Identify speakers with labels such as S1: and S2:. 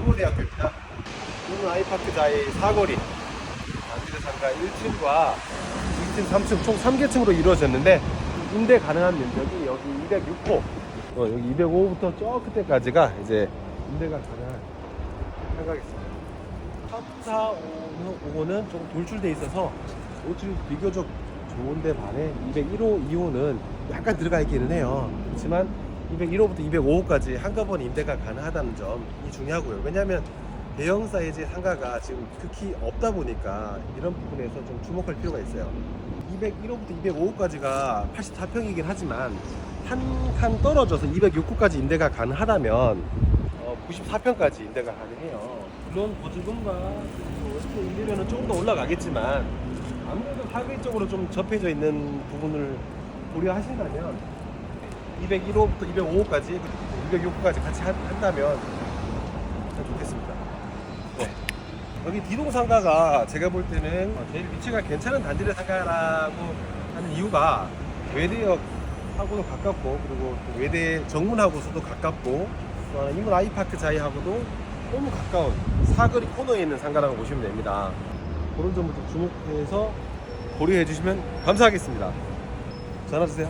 S1: 일본대학교입니다. 이는 아이파크 자의 사거리 단지대 상가 1층과 2층, 3층 총 3개층으로 이루어졌는데 임대 가능한 면적이 여기 206호, 어, 여기 205호부터 저 끝에까지가 이제 임대가 가능한 상가겠습니다. 3, 4, 5, 5호는 조금 돌출돼 있어서 오출이 비교적 좋은데 반해 201호, 2호는 약간 들어가 있기는 해요. 그렇지만 201호부터 205호까지 한꺼번에 임대가 가능하다는 점이 중요하고요. 왜냐하면 대형 사이즈의 상가가 지금 극히 없다 보니까 이런 부분에서 좀 주목할 필요가 있어요. 201호부터 205호까지가 84평이긴 하지만 한 칸 떨어져서 206호까지 임대가 가능하다면 어, 94평까지 임대가 가능해요. 물론 보증금과 그리고 임대료는 조금 더 올라가겠지만 아무래도 쪽으로 좀 접해져 있는 부분을 고려하신다면 201호부터 205호까지 206호까지 같이 한- 한다면 참 좋겠습니다. 네. 여기 디동 상가가 제가 볼 때는 제일 위치가 괜찮은 단지를 상가라고 하는 이유가 외대역하고도 가깝고 그리고 또 외대 정문하고서도 가깝고 또 인문 아이파크 자이하고도 너무 가까운 사거리 코너에 있는 상가라고 보시면 됩니다. 그런 점을 좀 주목해서 고려해 주시면 감사하겠습니다. 전화 주세요.